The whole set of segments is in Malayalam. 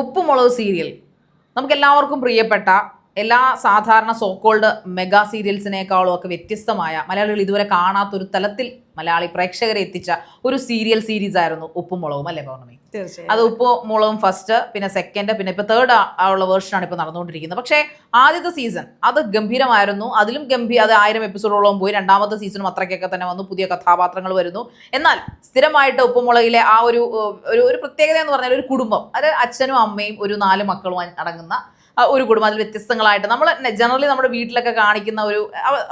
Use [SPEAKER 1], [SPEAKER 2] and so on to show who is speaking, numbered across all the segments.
[SPEAKER 1] ഉപ്പുമുളക് സീരിയൽ. നമുക്ക് എല്ലാവർക്കും പ്രിയപ്പെട്ട എല്ലാ സാധാരണ സോക്കോൾഡ് മെഗാ സീരിയൽസിനേക്കാളും ഒക്കെ വ്യത്യസ്തമായ മലയാളികൾ ഇതുവരെ കാണാത്തൊരു തലത്തിൽ മലയാളി പ്രേക്ഷകരെ എത്തിച്ച ഒരു സീരിയൽ സീരീസ് ആയിരുന്നു ഉപ്പും മുളകും അല്ലേ പൗർണമി?
[SPEAKER 2] തീർച്ചയായും.
[SPEAKER 1] അത് ഉപ്പും മുളകും ഫസ്റ്റ് പിന്നെ സെക്കൻഡ് പിന്നെ ഇപ്പൊ തേർഡ് ഉള്ള വേർഷനാണ് ഇപ്പൊ നടന്നുകൊണ്ടിരിക്കുന്നത്. പക്ഷേ ആദ്യത്തെ സീസൺ അത് ഗംഭീരമായിരുന്നു. അതിലും ഗംഭീര അത് ആയിരം എപ്പിസോഡോളം പോയി. രണ്ടാമത്തെ സീസണും അത്രയ്ക്കൊക്കെ തന്നെ വന്നു. പുതിയ കഥാപാത്രങ്ങൾ വരുന്നു. എന്നാൽ സ്ഥിരമായിട്ട് ഉപ്പുമുളകിലെ ആ ഒരു ഒരു പ്രത്യേകത എന്ന് പറഞ്ഞാൽ ഒരു കുടുംബം. അതായത് അച്ഛനും അമ്മയും ഒരു നാല് മക്കളും അടങ്ങുന്ന ഒരു കുടുംബം അതിൽ വ്യത്യസ്തങ്ങളായിട്ട് നമ്മൾ ജനറലി നമ്മുടെ വീട്ടിലൊക്കെ കാണിക്കുന്ന ഒരു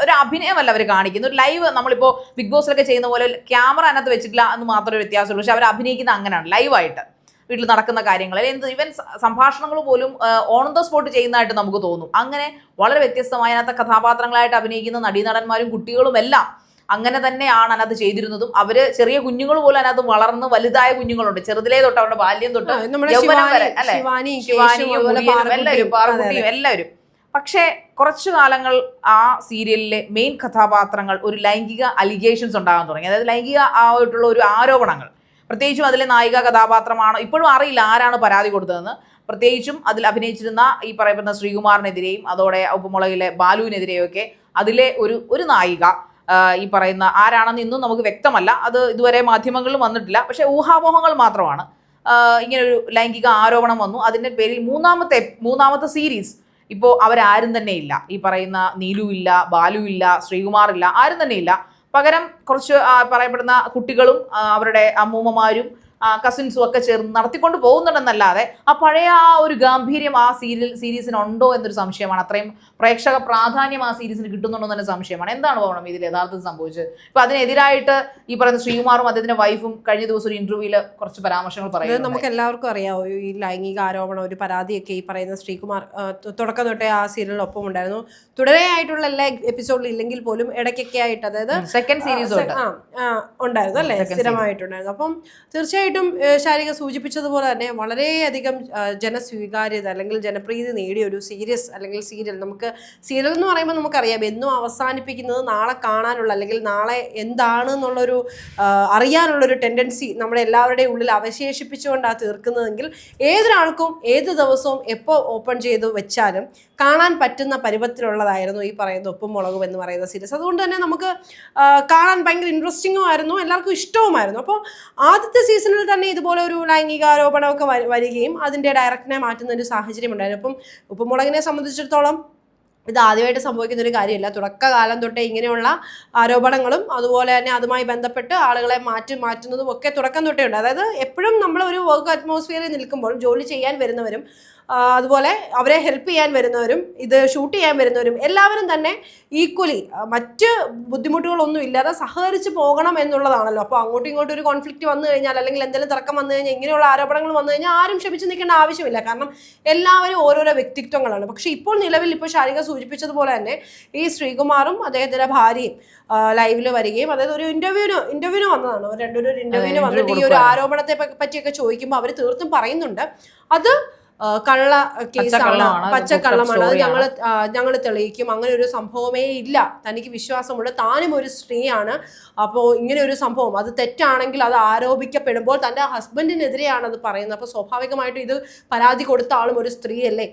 [SPEAKER 1] ഒരു അഭിനയമല്ല അവർ കാണിക്കുന്നത്. ഒരു ലൈവ് നമ്മളിപ്പോൾ ബിഗ് ബോസിലൊക്കെ ചെയ്യുന്ന പോലെ ക്യാമറ അതിനകത്ത് വെച്ചിട്ടില്ല എന്ന് മാത്രമേ വ്യത്യാസമുള്ളൂ. പക്ഷെ അവർ അഭിനയിക്കുന്ന അങ്ങനെയാണ് ലൈവായിട്ട് വീട്ടിൽ നടക്കുന്ന കാര്യങ്ങൾ എന്ത് ഇവൻ സംഭാഷണങ്ങൾ പോലും ഓൺ ദ സ്പോട്ട് ചെയ്യുന്നതായിട്ട് നമുക്ക് തോന്നും. അങ്ങനെ വളരെ വ്യത്യസ്തമായ അതിനകത്ത് കഥാപാത്രങ്ങളായിട്ട് അഭിനയിക്കുന്ന നടീനടന്മാരും കുട്ടികളും എല്ലാം അങ്ങനെ തന്നെയാണ് അതിനകത്ത് ചെയ്തിരുന്നതും. അവർ ചെറിയ കുഞ്ഞുങ്ങൾ പോലും അതിനകത്ത് വളർന്ന് വലുതായ കുഞ്ഞുങ്ങളുണ്ട്. ചെറുതിലേ തൊട്ട് അവരുടെ ബാല്യം തൊട്ട് യൗവനം വരെ, അല്ലേ? ശിവാനിയും എല്ലാവരും. എല്ലാവരും. പക്ഷേ കുറച്ചു കാലങ്ങൾ ആ സീരിയലിലെ മെയിൻ കഥാപാത്രങ്ങൾ ഒരു ലൈംഗിക അലിഗേഷൻസ് ഉണ്ടാകാൻ തുടങ്ങി. അതായത് ലൈംഗിക ആയിട്ടുള്ള ഒരു ആരോപണങ്ങൾ. പ്രത്യേകിച്ചും അതിലെ നായിക കഥാപാത്രമാണോ ഇപ്പോഴും അറിയില്ല ആരാണ് പരാതി കൊടുത്തതെന്ന്. പ്രത്യേകിച്ചും അതിൽ അഭിനയിച്ചിരുന്ന ഈ പറയപ്പെടുന്ന ശ്രീകുമാറിനെതിരെയും അതോടെ ഉപ്പുമുളകിലെ ബാലുവിനെതിരെയും ഒക്കെ അതിലെ ഒരു ഒരു നായിക ഈ പറയുന്ന ആരാണെന്ന് ഇന്നും നമുക്ക് വ്യക്തമല്ല. അത് ഇതുവരെ മാധ്യമങ്ങളിൽ വന്നിട്ടില്ല. പക്ഷേ ഊഹാപോഹങ്ങൾ മാത്രമാണ്. ഇങ്ങനൊരു ലൈംഗിക ആരോപണം വന്നു. അതിന്റെ പേരിൽ മൂന്നാമത്തെ മൂന്നാമത്തെ സീരീസ് ഇപ്പോൾ അവരാരും തന്നെ ഇല്ല. ഈ പറയുന്ന നീലു ഇല്ല ബാലു ഇല്ല ശ്രീകുമാർ ഇല്ല ആരും തന്നെ ഇല്ല. പകരം കുറച്ച് പറയപ്പെടുന്ന കുട്ടികളും അവരുടെ അമ്മൂമ്മമാരും കസിൻസും ഒക്കെ ചേർന്ന് നടത്തിക്കൊണ്ട് പോകുന്നുണ്ടെന്നല്ലാതെ ആ പഴയ ആ ഒരു ഗാംഭീര്യം ആ സീരിയൽ സീരീസിന് ഉണ്ടോ എന്നൊരു സംശയമാണ്. അത്രയും പ്രേക്ഷക പ്രാധാന്യം ആ സീരീസിന് കിട്ടുന്നുണ്ടോ എന്ന സംശയമാണ്. എന്താണ് പോകണം ഇതിൽ യഥാർത്ഥത്തിൽ സംഭവിച്ചത്? ഇപ്പൊ അതിനെതിരായിട്ട് ഈ പറയുന്ന ശ്രീകുമാറും അദ്ദേഹത്തിന്റെ വൈഫും കഴിഞ്ഞ ദിവസം ഒരു ഇന്റർവ്യൂവിൽ കുറച്ച് പരാമർശങ്ങൾ
[SPEAKER 2] പറയുന്നത്
[SPEAKER 1] പറയുന്നു
[SPEAKER 2] നമുക്ക് എല്ലാവർക്കും അറിയാം ഈ ലൈംഗിക ആരോപണം ഒരു പരാതിയൊക്കെ ഈ പറയുന്ന ശ്രീകുമാർ തുടക്കം തൊട്ടേ ആ സീരിയലിനൊപ്പം ഉണ്ടായിരുന്നു. തുടരെയായിട്ടുള്ള എല്ലാ എപ്പിസോഡിലും ഇല്ലെങ്കിൽ പോലും ഇടയ്ക്കൊക്കെ ആയിട്ട് അതായത്
[SPEAKER 1] സെക്കൻഡ് സീരീസ്
[SPEAKER 2] ഉണ്ടായിരുന്നു അല്ലേ? സ്ഥിരമായിട്ടുണ്ടായിരുന്നു. അപ്പം തീർച്ചയായിട്ടും ഏഹ്, ശാരിക സൂചിപ്പിച്ചതുപോലെ തന്നെ വളരെയധികം ജനസ്വീകാര്യത അല്ലെങ്കിൽ ജനപ്രീതി നേടിയ ഒരു സീരിയസ് അല്ലെങ്കിൽ സീരിയൽ. നമുക്ക് സീരിയൽ എന്ന് പറയുമ്പോൾ നമുക്കറിയാം എന്നും അവസാനിപ്പിക്കുന്നത് നാളെ കാണാനുള്ള അല്ലെങ്കിൽ നാളെ എന്താണ് എന്നുള്ളൊരു അറിയാനുള്ളൊരു ടെൻഡൻസി നമ്മുടെ എല്ലാവരുടെയും ഉള്ളിൽ അവശേഷിപ്പിച്ചുകൊണ്ടാണ് തീർക്കുന്നതെങ്കിൽ ഏതൊരാൾക്കും ഏത് ദിവസവും എപ്പോൾ ഓപ്പൺ ചെയ്ത് വെച്ചാലും കാണാൻ പറ്റുന്ന പരുവത്തിലുള്ളതായിരുന്നു ഈ പറയുന്ന ഉപ്പും മുളകും എന്ന് പറയുന്ന സീരീസ് അതുകൊണ്ട് തന്നെ നമുക്ക് കാണാൻ ഭയങ്കര ഇൻട്രസ്റ്റിംഗും ആയിരുന്നു എല്ലാവർക്കും ഇഷ്ടവുമായിരുന്നു. അപ്പോൾ ആദ്യത്തെ സീസണിൽ തന്നെ ഇതുപോലെ ഒരു ലൈംഗിക ആരോപണമൊക്കെ വരികയും അതിന്റെ ഡയറക്ടറിനെ മാറ്റുന്ന ഒരു സാഹചര്യം ഉണ്ടായിരുന്നു. അപ്പം ഉപ്പുമുളകിനെ സംബന്ധിച്ചിടത്തോളം ഇത് ആദ്യമായിട്ട് സംഭവിക്കുന്ന ഒരു കാര്യമല്ല. തുടക്കകാലം തൊട്ടേ ഇങ്ങനെയുള്ള ആരോപണങ്ങളും അതുപോലെ തന്നെ അതുമായി ബന്ധപ്പെട്ട് ആളുകളെ മാറ്റി മാറ്റുന്നതും ഒക്കെ തുടക്കം തൊട്ടേ ഉണ്ട്. അതായത് എപ്പോഴും നമ്മൾ ഒരു വർക്ക് അറ്റ്മോസ്ഫിയറിൽ നിൽക്കുമ്പോൾ ജോലി ചെയ്യാൻ വരുന്നവരും അതുപോലെ അവരെ ഹെൽപ്പ് ചെയ്യാൻ വരുന്നവരും ഇത് ഷൂട്ട് ചെയ്യാൻ വരുന്നവരും എല്ലാവരും തന്നെ ഈക്വലി മറ്റ് ബുദ്ധിമുട്ടുകളൊന്നും ഇല്ലാതെ സഹകരിച്ച് പോകണം എന്നുള്ളതാണല്ലോ. അപ്പോൾ അങ്ങോട്ടും ഇങ്ങോട്ടും ഒരു കോൺഫ്ലിക്റ്റ് വന്നു കഴിഞ്ഞാൽ അല്ലെങ്കിൽ എന്തെങ്കിലും തർക്കം വന്നു കഴിഞ്ഞാൽ ഇങ്ങനെയുള്ള ആരോപണങ്ങൾ വന്നു കഴിഞ്ഞാൽ ആരും ക്ഷമിച്ച് നിൽക്കേണ്ട ആവശ്യമില്ല. കാരണം എല്ലാവരും ഓരോരോ വ്യക്തിത്വങ്ങളാണ്. പക്ഷേ ഇപ്പോൾ നിലവിൽ ഇപ്പോൾ ശാരിക സൂചിപ്പിച്ചതുപോലെ തന്നെ ഈ ശ്രീകുമാറും അദ്ദേഹത്തിന്റെ ഭാര്യയും ലൈവിൽ വരികയും അതായത് ഒരു ഇന്റർവ്യൂവിന് ഇന്റർവ്യൂവിന് വന്നതാണ്. രണ്ടുപേരും ഒരു ഇന്റർവ്യൂവിന് വന്നിട്ട് ഈ ഒരു. ആരോപണത്തെ പറ്റിയൊക്കെ ചോദിക്കുമ്പോൾ അവർ തീർത്തും പറയുന്നുണ്ട്. അത് കള്ള കേസാണ്
[SPEAKER 1] പച്ചക്കള്ളമാണ്,
[SPEAKER 2] അത് ഞങ്ങൾ ഞങ്ങൾ തെളിയിക്കും. അങ്ങനെ ഒരു സംഭവമേ ഇല്ല. തനിക്ക് വിശ്വാസമുണ്ട് താനും ഒരു സ്ത്രീയാണ്. അപ്പോൾ ഇങ്ങനെ ഒരു സംഭവം. അത് തെറ്റാണെങ്കിൽ അത് ആരോപിക്കപ്പെടുമ്പോൾ തന്റെ ഹസ്ബൻഡിനെതിരെയാണ് അത് പറയുന്നത്. അപ്പോൾ സ്വാഭാവികമായിട്ടും ഇത് പരാതി കൊടുത്ത ആളും ഒരു സ്ത്രീയല്ലേ?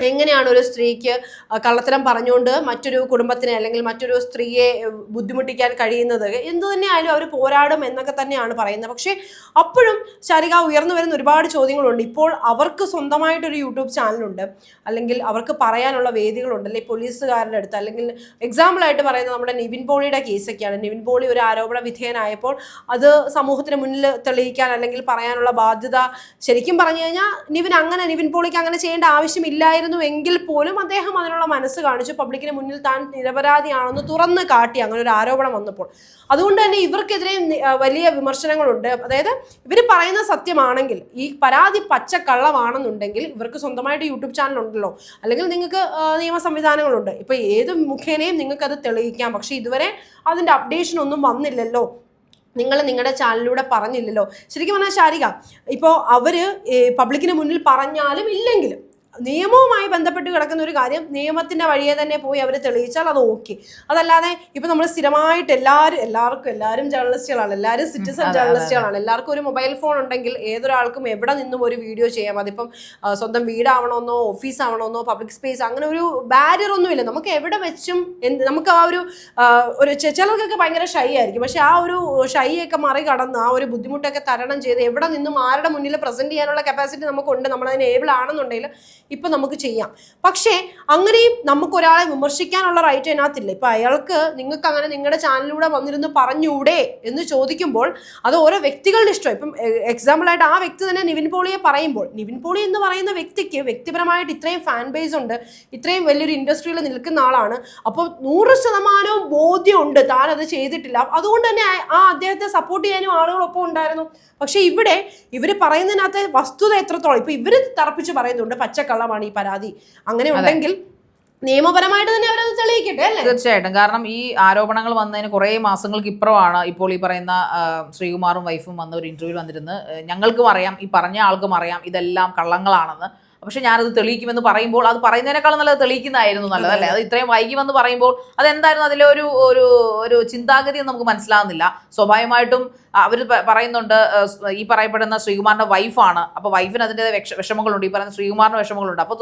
[SPEAKER 2] എങ്ങനെയാണ് ഒരു സ്ത്രീക്ക് കള്ളത്തരം പറഞ്ഞുകൊണ്ട് മറ്റൊരു കുടുംബത്തിനെ അല്ലെങ്കിൽ മറ്റൊരു സ്ത്രീയെ ബുദ്ധിമുട്ടിക്കാൻ കഴിയുന്നത്? എന്തു തന്നെയായാലും അവർ പോരാടും എന്നൊക്കെ തന്നെയാണ് പറയുന്നത്. പക്ഷേ അപ്പോഴും ശാരിക ഉയർന്നു വരുന്ന ഒരുപാട് ചോദ്യങ്ങളുണ്ട്. ഇപ്പോൾ അവർക്ക് സ്വന്തമായിട്ടൊരു യൂട്യൂബ് ചാനലുണ്ട്. അല്ലെങ്കിൽ അവർക്ക് പറയാനുള്ള വേദികളുണ്ട്. അല്ലെങ്കിൽ പോലീസുകാരുടെ അടുത്ത് അല്ലെങ്കിൽ എക്സാമ്പിളായിട്ട് പറയുന്നത് നമ്മുടെ നിവിൻ പോളിയുടെ കേസൊക്കെയാണ്. നിവിൻ പോളി ഒരു ആരോപണ വിധേയനായപ്പോൾ അത് സമൂഹത്തിന് മുന്നിൽ തെളിയിക്കാൻ അല്ലെങ്കിൽ പറയാനുള്ള ബാധ്യത ശരിക്കും പറഞ്ഞു കഴിഞ്ഞാൽ നിവിൻ അങ്ങനെ നിവിൻ പോളിക്ക് അങ്ങനെ ചെയ്യേണ്ട ആവശ്യമില്ലായിരുന്നു എങ്കിൽ പോലും അദ്ദേഹം അതിനുള്ള മനസ്സ് കാണിച്ചു. പബ്ലിക്കിന് മുന്നിൽ താൻ നിരപരാധിയാണെന്ന് തുറന്ന് കാട്ടി അങ്ങനെ ഒരു ആരോപണം വന്നപ്പോൾ. അതുകൊണ്ട് തന്നെ ഇവർക്കെതിരെ വലിയ വിമർശനങ്ങളുണ്ട്. അതായത് ഇവർ പറയുന്ന സത്യമാണെങ്കിൽ ഈ പരാതി പച്ചക്കള്ളമാണെന്നുണ്ടെങ്കിൽ ഇവർക്ക് സ്വന്തമായിട്ട് യൂട്യൂബ് ചാനൽ ഉണ്ടല്ലോ. അല്ലെങ്കിൽ നിങ്ങൾക്ക് നിയമ സംവിധാനങ്ങളുണ്ട്. ഇപ്പൊ ഏത് മുഖേനയും നിങ്ങൾക്കത് തെളിയിക്കാം. പക്ഷേ ഇതുവരെ അതിന്റെ അപ്ഡേഷൻ ഒന്നും വന്നില്ലല്ലോ. നിങ്ങൾ നിങ്ങളുടെ ചാനലിലൂടെ പറഞ്ഞില്ലല്ലോ. ശരിക്കും പറഞ്ഞാൽ ശാരിക ഇപ്പോൾ അവർ പബ്ലിക്കിന് മുന്നിൽ പറഞ്ഞാലും ഇല്ലെങ്കിലും നിയമവുമായി ബന്ധപ്പെട്ട് കിടക്കുന്ന ഒരു കാര്യം നിയമത്തിന്റെ വഴിയെ തന്നെ പോയി അവർ തെളിയിച്ചാൽ അത് ഓക്കെ. അതല്ലാതെ ഇപ്പം നമ്മൾ സ്ഥിരമായിട്ട് എല്ലാവരും എല്ലാവർക്കും എല്ലാവരും ജേർണലിസ്റ്റുകളാണ് എല്ലാവരും സിറ്റിസൺ ജേർണലിസ്റ്റുകളാണ്. എല്ലാവർക്കും ഒരു മൊബൈൽ ഫോൺ ഉണ്ടെങ്കിൽ ഏതൊരാൾക്കും എവിടെ നിന്നും ഒരു വീഡിയോ ചെയ്യാം? അതിപ്പം സ്വന്തം വീടാവണമെന്നോ ഓഫീസ് ആവണമെന്നോ പബ്ലിക് സ്പേസ് അങ്ങനെ ഒരു ബാരിയർ ഒന്നുമില്ല നമുക്ക് എവിടെ വെച്ചും എന്ത് നമുക്ക് ആ ഒരു ഒരു ചിലർക്കൊക്കെ ഭയങ്കര ഷൈ ആയിരിക്കും. പക്ഷേ ആ ഒരു ഷൈയൊക്കെ മറികടന്ന് ആ ഒരു ബുദ്ധിമുട്ടൊക്കെ തരണം ചെയ്ത് എവിടെ നിന്നും ആരുടെ മുന്നിൽ പ്രസന്റ് ചെയ്യാനുള്ള കപ്പാസിറ്റി നമുക്കുണ്ട് നമ്മളതിന് ഏബിൾ ആണെന്നുണ്ടെങ്കിൽ ഇപ്പൊ നമുക്ക് ചെയ്യാം. പക്ഷേ അങ്ങനെയും നമുക്ക് ഒരാളെ വിമർശിക്കാനുള്ള റൈറ്റ് അതിനകത്തില്ല. ഇപ്പൊ അയാൾക്ക് നിങ്ങൾക്ക് അങ്ങനെ നിങ്ങളുടെ ചാനലിലൂടെ വന്നിരുന്ന് പറഞ്ഞൂടെ എന്ന് ചോദിക്കുമ്പോൾ അത് ഓരോ വ്യക്തികളുടെ ഇഷ്ടം. ഇപ്പം എക്സാമ്പിൾ ആയിട്ട് ആ വ്യക്തി തന്നെ നിവിൻ പോളിയെ പറയുമ്പോൾ നിവിൻ പോളി എന്ന് പറയുന്ന വ്യക്തിക്ക് വ്യക്തിപരമായിട്ട് ഇത്രയും ഫാൻ ബേസ് ഉണ്ട് ഇത്രയും വലിയൊരു ഇൻഡസ്ട്രിയിൽ നിൽക്കുന്ന ആളാണ്. അപ്പോൾ നൂറ് ശതമാനവും ബോധ്യമുണ്ട്. താൻ അത് ചെയ്തിട്ടില്ല. അതുകൊണ്ട് തന്നെ ആ- അദ്ദേഹത്തെ സപ്പോർട്ട് ചെയ്യാനും ആളുകളൊപ്പം ഉണ്ടായിരുന്നു. പക്ഷേ ഇവിടെ ഇവർ പറയുന്നതിനകത്ത് വസ്തുത എത്രത്തോളം ഇപ്പൊ ഇവർ തറപ്പിച്ച് പറയുന്നുണ്ട് പച്ചക്കള്ളമാണ് ഈ പരാതി. അങ്ങനെ ഉണ്ടെങ്കിൽ നിയമപരമായിട്ട് തന്നെ അവരത് തെളിയിക്കട്ടെ അല്ലേ?
[SPEAKER 1] തീർച്ചയായിട്ടും. കാരണം ഈ ആരോപണങ്ങൾ വന്നതിന് കുറേ മാസങ്ങൾക്ക് ഇപ്പുറമാണ് ഇപ്പോൾ ഈ പറയുന്ന ശ്രീകുമാറും വൈഫും വന്ന ഒരു ഇന്റർവ്യൂ വന്നിരുന്ന് ഞങ്ങൾക്കും അറിയാം ഈ പറഞ്ഞ ആൾക്കും അറിയാം ഇതെല്ലാം കള്ളങ്ങളാണെന്ന്. പക്ഷെ ഞാനത് തെളിയിക്കുമെന്ന് പറയുമ്പോൾ അത് പറയുന്നതിനേക്കാളും നല്ലത് തെളിയിക്കുന്നതായിരുന്നു നല്ലത് അല്ലേ? അത് ഇത്രയും വൈകി വന്ന് പറയുമ്പോൾ അതെന്തായിരുന്നു അതിലെ ഒരു ഒരു ഒരു ചിന്താഗതി നമുക്ക് മനസ്സിലാകുന്നില്ല സ്വാഭാവികമായിട്ടും അവർ പറയുന്നുണ്ട് ഈ പറയപ്പെടുന്ന ശ്രീകുമാറിന്റെ വൈഫാണ് അപ്പോൾ വൈഫിന് അതിന്റെ വിഷ വിഷമങ്ങളുണ്ട്. ഈ പറയുന്ന ശ്രീകുമാറിന് വിഷമങ്ങളുണ്ട്. അപ്പോൾ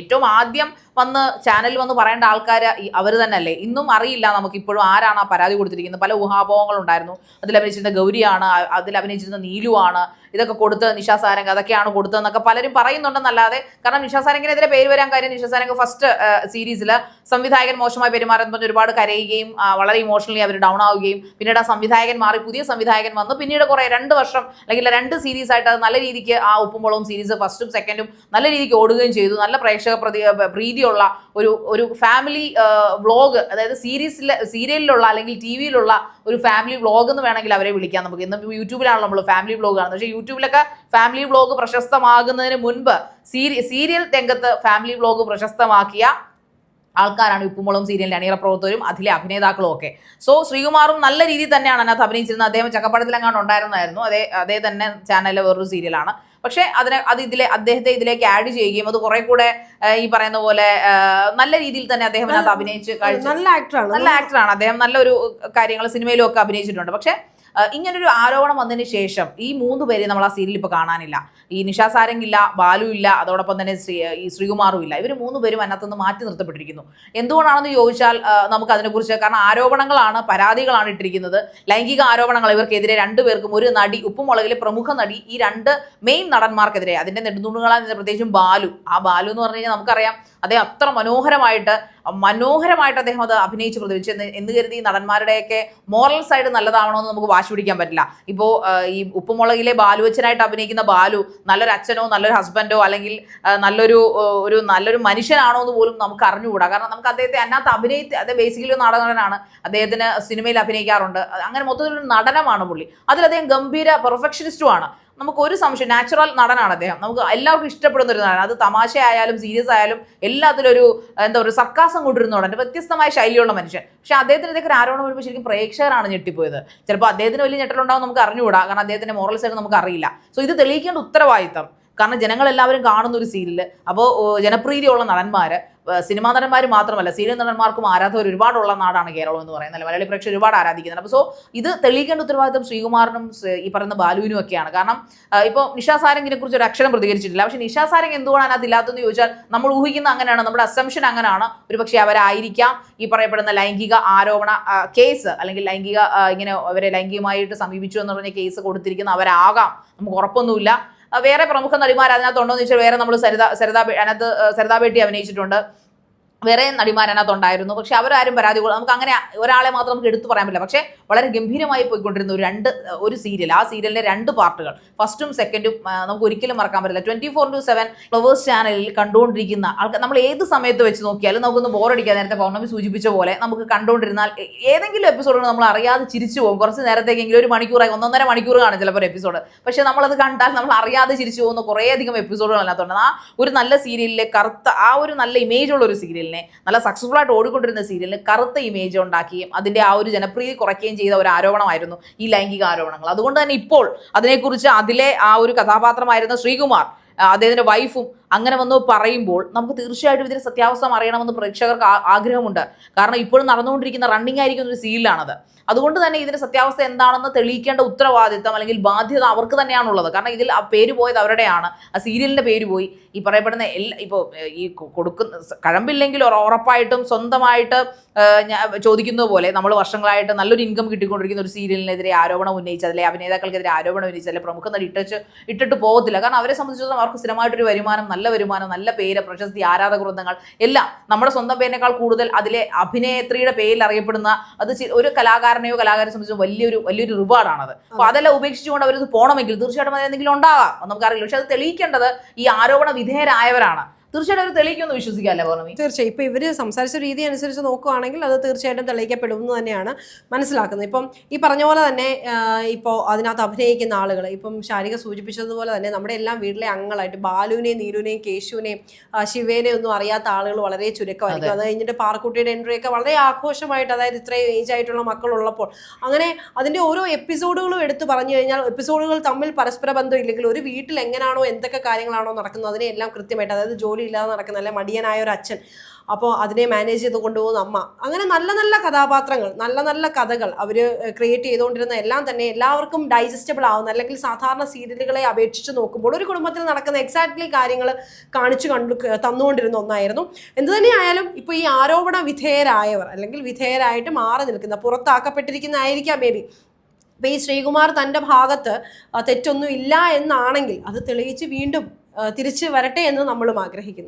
[SPEAKER 1] ഏറ്റവും ആദ്യം വന്ന് ചാനലിൽ വന്ന് പറയേണ്ട ആൾക്കാർ അവർ തന്നെയല്ലേ? ഇന്നും അറിയില്ല നമുക്ക് ഇപ്പോഴും ആരാണ് ആ പരാതി കൊടുത്തിരിക്കുന്നത്. പല ഊഹാപോഹങ്ങൾ ഉണ്ടായിരുന്നു. അതിൽ അഭിനയിച്ചിരുന്ന ഗൗരിയാണ് അതിൽ അഭിനയിച്ചിരുന്ന നീലുവാണ്. ഇതൊക്കെ കൊടുത്ത് നിഷാ സാരംഗ് അതൊക്കെയാണ് കൊടുത്തതെന്നൊക്കെ പലരും പറയുന്നുണ്ടെന്നല്ലാതെ കാരണം നിഷാ സാരംഗിനെതിരെ പേര് വരാൻ കാര്യം നിഷാ സാരംഗ് ഫസ്റ്റ് സീരീസിൽ സംവിധായകൻ മോശമായി പെരുമാറുന്ന പറഞ്ഞ് ഒരുപാട് കരയുകയും വളരെ ഇമോഷണലി അവർ ഡൗൺ ആവുകയും പിന്നീട് ആ സംവിധായകൻ മാറി പുതിയ സംവിധായകൻ വന്നു. പിന്നീട് കുറെ രണ്ട് വർഷം അല്ലെങ്കിൽ രണ്ട് സീരീസ് ആയിട്ട് അത് നല്ല രീതിക്ക് ആ ഉപ്പുമുളകും സീരീസ് ഫസ്റ്റും സെക്കൻഡും നല്ല രീതിക്ക് ഓടുകയും ചെയ്തു. നല്ല പ്രേക്ഷക പ്രതി പ്രീതിയുള്ള ഒരു ഒരു ഫാമിലി വ്ളോഗ് അതായത് സീരീസിലെ സീരിയലിലുള്ള അല്ലെങ്കിൽ ടി വിയിലുള്ള ഒരു ഫാമിലി വ്ളോഗ് എന്ന് വേണമെങ്കിൽ അവരെ വിളിക്കാം നമുക്ക്. ഇന്ന് യൂട്യൂബിലാണല്ലോ നമ്മൾ ഫാമിലി വ്ളോഗ് കാണുന്നത്. പക്ഷേ യൂട്യൂബിലൊക്കെ ഫാമിലി വ്ളോഗ് പ്രശസ്തമാകുന്നതിന് മുൻപ് സീരി സീരിയൽ രംഗത്ത് ഫാമിലി വ്ളോഗ് പ്രശസ്തമാക്കിയ ആൾക്കാരാണ് ഉപ്പുമുളം സീരിയലിന്റെ അണിയറ പ്രവർത്തകരും അതിലെ അഭിനേതാക്കളും ഒക്കെ. സോ ശ്രീകുമാറും നല്ല രീതിയിൽ തന്നെയാണ് അതിനകത്ത് അഭിനയിച്ചിരുന്നത്. അദ്ദേഹം ചക്കപ്പടത്തിലെങ്ങാണ്ട് ഉണ്ടായിരുന്നായിരുന്നു. അതേ അതേ തന്നെ ചാനലിലെ വേറൊരു സീരിയലാണ്. പക്ഷേ അതിനെ അത് ഇതിലെ അദ്ദേഹത്തെ ഇതിലേക്ക് ആഡ് ചെയ്യുകയും അത് കുറെ കൂടെ ഈ പറയുന്ന പോലെ നല്ല രീതിയിൽ തന്നെ അദ്ദേഹം അതിനകത്ത് അഭിനയിച്ച് കഴിച്ചു.
[SPEAKER 2] നല്ല ആക്ടറാണ്
[SPEAKER 1] നല്ല ആക്ടറാണ് അദ്ദേഹം നല്ലൊരു കാര്യങ്ങൾ സിനിമയിലും ഒക്കെ അഭിനയിച്ചിട്ടുണ്ട്. പക്ഷേ ഇങ്ങനൊരു ആരോപണം വന്നതിന് ശേഷം ഈ മൂന്ന് പേരെ നമ്മൾ ആ സീരിയലിൽ ഇപ്പോൾ കാണാനില്ല. ഈ നിഷാ സാരംഗില്ല ബാലു ഇല്ല അതോടൊപ്പം തന്നെ ശ്രീ ഈ ശ്രീകുമാറും ഇല്ല. ഇവർ മൂന്ന് പേരും അതിനകത്തുനിന്ന് മാറ്റി നിർത്തപ്പെട്ടിരിക്കുന്നു. എന്തുകൊണ്ടാണെന്ന് ചോദിച്ചാൽ നമുക്ക് അതിനെക്കുറിച്ച് കാരണം ആരോപണങ്ങളാണ് പരാതികളാണ് ഇട്ടിരിക്കുന്നത്. ലൈംഗിക ആരോപണങ്ങൾ ഇവർക്കെതിരെ രണ്ടുപേർക്കും ഒരു നടി ഉപ്പുമുളകിലെ പ്രമുഖ നടി ഈ രണ്ട് മെയിൻ നടന്മാർക്കെതിരെ അതിന്റെ നെടുന്തൂണുകളാണ് പ്രത്യേകിച്ചും ബാലു. ആ ബാലു എന്ന് പറഞ്ഞു കഴിഞ്ഞാൽ നമുക്കറിയാം അദ്ദേഹം അത്ര മനോഹരമായിട്ട് മനോഹരമായിട്ട് അദ്ദേഹം അത് അഭിനയിച്ച് പ്രതികരിച്ചു. എന്ന് എന്ന് കരുതി നടന്മാരുടെയൊക്കെ മോറൽ സൈഡ് നല്ലതാവണമെന്ന് നമുക്ക് വാശി പിടിക്കാൻ പറ്റില്ല. ഇപ്പോൾ ഈ ഉപ്പുമുളകിലെ ബാലുവച്ചനായിട്ട് അഭിനയിക്കുന്ന ബാലു നല്ലൊരു അച്ഛനോ നല്ലൊരു ഹസ്ബൻഡോ അല്ലെങ്കിൽ നല്ലൊരു ഒരു നല്ലൊരു മനുഷ്യനാണോ എന്ന് പോലും നമുക്ക് അറിഞ്ഞുകൂടാ. കാരണം നമുക്ക് അദ്ദേഹത്തെ അതിനകത്ത് അഭിനയിച്ച് അത് ബേസിക്കലി ഒരു നടനാണ് അദ്ദേഹത്തിന് സിനിമയിൽ അഭിനയിക്കാറുണ്ട്. അങ്ങനെ മൊത്തത്തിലൊരു നടനമാണ് പുള്ളി. അതിൽ അദ്ദേഹം ഗംഭീര പെർഫെക്ഷനിസ്റ്റുമാണ് നമുക്ക് ഒരു സംശയം നാച്ചുറൽ നടനാണ് അദ്ദേഹം. നമുക്ക് എല്ലാവർക്കും ഇഷ്ടപ്പെടുന്ന ഒരു നടൻ. അത് തമാശ ആയാലും സീരിയസ് ആയാലും എല്ലാത്തിലും ഒരു എന്താ പറയുക സർക്കാസം കൊണ്ടിരുന്ന നടൻ വ്യത്യസ്തമായ ശൈലിയുള്ള മനുഷ്യൻ. പക്ഷെ അദ്ദേഹത്തിന് ഇതൊക്കെ ഒരു ആരോപണം വരുമ്പോൾ ശരിക്കും പ്രേക്ഷകരാണ് ഞെട്ടിപ്പോയത്. ചിലപ്പോൾ അദ്ദേഹത്തിന് വലിയ ഞെട്ടലുണ്ടാവും നമുക്ക് അറിഞ്ഞുകൂടാ. കാരണം അദ്ദേഹത്തിന്റെ മോറൽ സൈഡ് നമുക്ക് അറിയില്ല. സോ ഇത് തെളിയിക്കേണ്ട ഉത്തരവാദിത്തം. കാരണം ജനങ്ങളെല്ലാവരും കാണുന്ന ഒരു സീരിയൽ അപ്പോൾ ജനപ്രീതിയുള്ള നടന്മാർ സിനിമാ നടന്മാർ മാത്രമല്ല സീരിയൽ നടന്മാർക്കും ആരാധകർ ഒരുപാടുള്ള നാടാണ് കേരളം എന്ന് പറയുന്നത് മലയാളി പ്രേക്ഷകർ ഒരുപാട് ആരാധിക്കുന്നുണ്ട്. അപ്പോൾ സോ ഇത് തെളിയിക്കേണ്ട ഉത്തരവാദിത്തം ശ്രീകുമാറിനും ഈ പറയുന്ന ബാലുവിനും ഒക്കെയാണ്. കാരണം ഇപ്പോൾ നിഷാ സാരംഗിനെ കുറിച്ച് ഒരു അക്ഷരം പ്രതികരിച്ചിട്ടില്ല. പക്ഷേ നിഷാ സാരംഗ് എന്തുകൊണ്ടാണ് അതിനകത്ത് ഇല്ലാത്തതെന്ന് ചോദിച്ചാൽ നമ്മൾ ഊഹിക്കുന്ന അങ്ങനെയാണ്. നമ്മുടെ അസംഷൻ അങ്ങനെയാണ്. ഒരു പക്ഷേ അവരായിരിക്കാം ഈ പറയപ്പെടുന്ന ലൈംഗിക ആരോപണ കേസ് അല്ലെങ്കിൽ ലൈംഗിക ഇങ്ങനെ അവരെ ലൈംഗികമായിട്ട് സമീപിച്ചു എന്ന് പറഞ്ഞ കേസ് കൊടുത്തിരിക്കുന്ന അവരാകാം. നമുക്ക് ഉറപ്പൊന്നുമില്ല. വേറെ പ്രമുഖ നടിമാർ അതിനകത്തുണ്ടോ എന്ന് ചോദിച്ചാൽ വേറെ നമ്മൾ സരിത സരിതാ അതിനകത്ത് ആ, സരിതാ ബേട്ടി അഭിനയിച്ചിട്ടുണ്ട് വേറെ നടിമാരനകത്ത് ഉണ്ടായിരുന്നു പക്ഷെ അവരാരും പരാതി നമുക്ക് അങ്ങനെ ഒരാളെ മാത്രം നമുക്ക് എടുത്തു പറയാൻ പറ്റില്ല. പക്ഷേ വളരെ ഗംഭീരമായി പോയിക്കൊണ്ടിരുന്ന ഒരു രണ്ട് ഒരു സീരിയൽ ആ സീരിയലിലെ രണ്ട് പാർട്ടുകൾ ഫസ്റ്റും സെക്കൻഡും നമുക്ക് ഒരിക്കലും മറക്കാൻ പറ്റില്ല. Twenty four to seven Flowers ചാനലിൽ കണ്ടുകൊണ്ടിരിക്കുന്ന ആൾക്കാർ നമ്മൾ ഏത് സമയത്ത് വെച്ച് നോക്കിയാലും നമുക്കൊന്ന് ബോറടിക്കാൻ നേരത്തെ പൗർണമി സൂചിപ്പിച്ച പോലെ നമുക്ക് കണ്ടുകൊണ്ടിരുന്നാൽ ഏതെങ്കിലും എപ്പിസോഡ് നമ്മൾ അറിയാതെ ചിരിച്ചു പോകും. കുറച്ച് നേരത്തേക്കെങ്കിലും ഒരു മണിക്കൂറായി ഒന്നൊന്നര മണിക്കൂർ കാണും ചിലപ്പോൾ എപ്പിസോഡ് പക്ഷേ നമ്മളത് കണ്ടാൽ നമ്മൾ അറിയാതെ ചിരിച്ചു പോകുന്ന കുറേയധികം എപ്പിസോഡുകൾ അതിനകത്തുണ്ട്. ആ ഒരു നല്ല സീരിയലിലെ കറുത്ത ആ ഒരു നല്ല ഇമേജ് ഉള്ള ഒരു സീരിയലിനെ നല്ല സക്സസ്ഫുൾ ആയിട്ട് ഓടിക്കൊണ്ടിരുന്ന സീരിയലിന് കറുത്ത ഇമേജ് ഉണ്ടാക്കുകയും അതിന്റെ ആ ഒരു ജനപ്രീതി കുറയ്ക്കുകയും ചെയ്ത ഒരു ആരോപണമായിരുന്നു ഈ ലൈംഗിക ആരോപണങ്ങൾ. അതുകൊണ്ട് തന്നെ ഇപ്പോൾ അതിനെക്കുറിച്ച് അതിലെ ആ ഒരു കഥാപാത്രമായിരുന്ന ശ്രീകുമാർ അദ്ദേഹത്തിന്റെ വൈഫും അങ്ങനെ വന്ന് പറയുമ്പോൾ നമുക്ക് തീർച്ചയായിട്ടും ഇതിന് സത്യാവസ്ഥ അറിയണമെന്ന് പ്രേക്ഷകർക്ക് ആഗ്രഹമുണ്ട്. കാരണം ഇപ്പോഴും നടന്നുകൊണ്ടിരിക്കുന്ന റണ്ണിംഗ് ആയിരിക്കുന്ന ഒരു സീരിയലാണത് അതുകൊണ്ട് തന്നെ ഇതിന്റെ സത്യാവസ്ഥ എന്താണെന്ന് തെളിയിക്കേണ്ട ഉത്തരവാദിത്തം അല്ലെങ്കിൽ ബാധ്യത അവർക്ക് തന്നെയാണുള്ളത്. കാരണം ഇതിൽ ആ പേര് പോയത് അവരുടെയാണ്. ആ സീരിയലിന്റെ പേര് പോയി. ഈ പറയപ്പെടുന്ന എല്ലാ ഇപ്പോൾ ഈ കൊടുക്കുന്ന കഴമ്പില്ലെങ്കിൽ ഉറ- ഉറപ്പായിട്ടും സ്വന്തമായിട്ട് ചോദിക്കുന്നത് പോലെ നമ്മൾ വർഷങ്ങളായിട്ട് നല്ലൊരു ഇൻകം കിട്ടിക്കൊണ്ടിരിക്കുന്ന ഒരു സീരിയലിനെതിരെ ആരോപണം ഉന്നയിച്ച് അതിലെ അഭിനേതാക്കൾക്കെതിരെ ആരോപണം ഉന്നയിച്ച് അല്ലെ പ്രമുഖ നടി ഇട്ടിട്ട് പോകത്തില്ല. കാരണം അവരെ സംബന്ധിച്ചിടത്തോളം അവർക്ക് സ്ഥിരമായിട്ടൊരു വരുമാനം നല്ല വരുമാനം നല്ല പേര് പ്രശസ്തി ആരാധക വൃന്ദങ്ങൾ എല്ലാം നമ്മുടെ സ്വന്തം പേരിനേക്കാൾ കൂടുതൽ അതിലെ അഭിനേത്രിയുടെ പേരിൽ അറിയപ്പെടുന്ന അത് ഒരു കലാകാരനെയോ കലാകാരനെ സംബന്ധിച്ച് വലിയൊരു വലിയൊരു റിവാർഡാണത് അപ്പൊ അതെല്ലാം ഉപേക്ഷിച്ചുകൊണ്ട് അവരത് പോകണമെങ്കിൽ തീർച്ചയായിട്ടും അതെന്തെങ്കിലും ഉണ്ടാകാം. നമുക്ക് നമുക്കറിയില്ല. പക്ഷെ അത് തെളിയിക്കേണ്ടത് ഈ ആരോപണ വിധേയരായവരാണ്. തീർച്ചയായിട്ടും അവർ തെളിയിക്കുമെന്ന് വിശ്വസിക്കാമല്ലേ പൗർണമി?
[SPEAKER 2] തീർച്ചയായും. ഇപ്പൊ ഇവർ സംസാരിച്ച രീതി അനുസരിച്ച് നോക്കുകയാണെങ്കിൽ അത് തീർച്ചയായിട്ടും തെളിയിക്കപ്പെടും എന്ന് തന്നെയാണ് മനസ്സിലാക്കുന്നത്. ഇപ്പം ഈ പറഞ്ഞ പോലെ തന്നെ ഇപ്പോൾ അതിനകത്ത് അഭിനയിക്കുന്ന ആളുകൾ ഇപ്പം ശാരിക സൂചിപ്പിച്ചതുപോലെ തന്നെ നമ്മുടെ എല്ലാം വീട്ടിലെ അംഗങ്ങളായിട്ട് ബാലുവിനെയും നീരുവിനെയും കേശുവിനെയും ശിവേനെ ഒന്നും അറിയാത്ത ആളുകൾ വളരെ ചുരുക്കമായിരിക്കും. അത്. കഴിഞ്ഞിട്ട് പാറക്കുട്ടിയുടെ എൻട്രി ഒക്കെ വളരെ ആഘോഷമായിട്ട് അതായത് ഇത്രയും ഏജ് ആയിട്ടുള്ള മക്കളുള്ളപ്പോൾ. അങ്ങനെ അതിന്റെ ഓരോ എപ്പിസോഡുകളും എടുത്തു പറഞ്ഞു കഴിഞ്ഞാൽ എപ്പിസോഡുകൾ തമ്മിൽ പരസ്പര ബന്ധം ഇല്ലെങ്കിൽ ഒരു വീട്ടിൽ എങ്ങനെയാണോ എന്തൊക്കെ കാര്യങ്ങളാണോ നടക്കുന്നത് അതിനെല്ലാം കൃത്യമായിട്ട് അതായത് ജോലി ഇല്ലാതെ നടക്കുന്ന അല്ലെ മടിയനായ ഒരു അച്ഛൻ. അപ്പോൾ അതിനെ മാനേജ് ചെയ്ത് കൊണ്ടുപോകുന്ന അമ്മ. അങ്ങനെ നല്ല നല്ല കഥാപാത്രങ്ങൾ നല്ല നല്ല കഥകൾ അവർ ക്രിയേറ്റ് ചെയ്തുകൊണ്ടിരുന്ന എല്ലാം തന്നെ എല്ലാവർക്കും ഡൈജസ്റ്റബിൾ ആവുന്ന അല്ലെങ്കിൽ സാധാരണ സീരിയലുകളെ അപേക്ഷിച്ച് നോക്കുമ്പോൾ ഒരു കുടുംബത്തിൽ നടക്കുന്ന എക്സാക്ട്ലി കാര്യങ്ങൾ കാണിച്ചു കണ്ടു തന്നുകൊണ്ടിരുന്ന ഒന്നായിരുന്നു. എന്തു തന്നെയായാലും ഇപ്പോൾ ഈ ആരോപണ വിധേയരായവർ അല്ലെങ്കിൽ വിധേയരായിട്ട് മാറി നിൽക്കുന്ന പുറത്താക്കപ്പെട്ടിരിക്കുന്നതായിരിക്കാം ബി അപ്പോൾ ഈ ശ്രീകുമാർ തന്റെ ഭാഗത്ത് തെറ്റൊന്നും ഇല്ല എന്നാണെങ്കിൽ അത് തെളിയിച്ച് വീണ്ടും തിരിച്ച് വരട്ടെ എന്ന് നമ്മളും ആഗ്രഹിക്കുന്നു.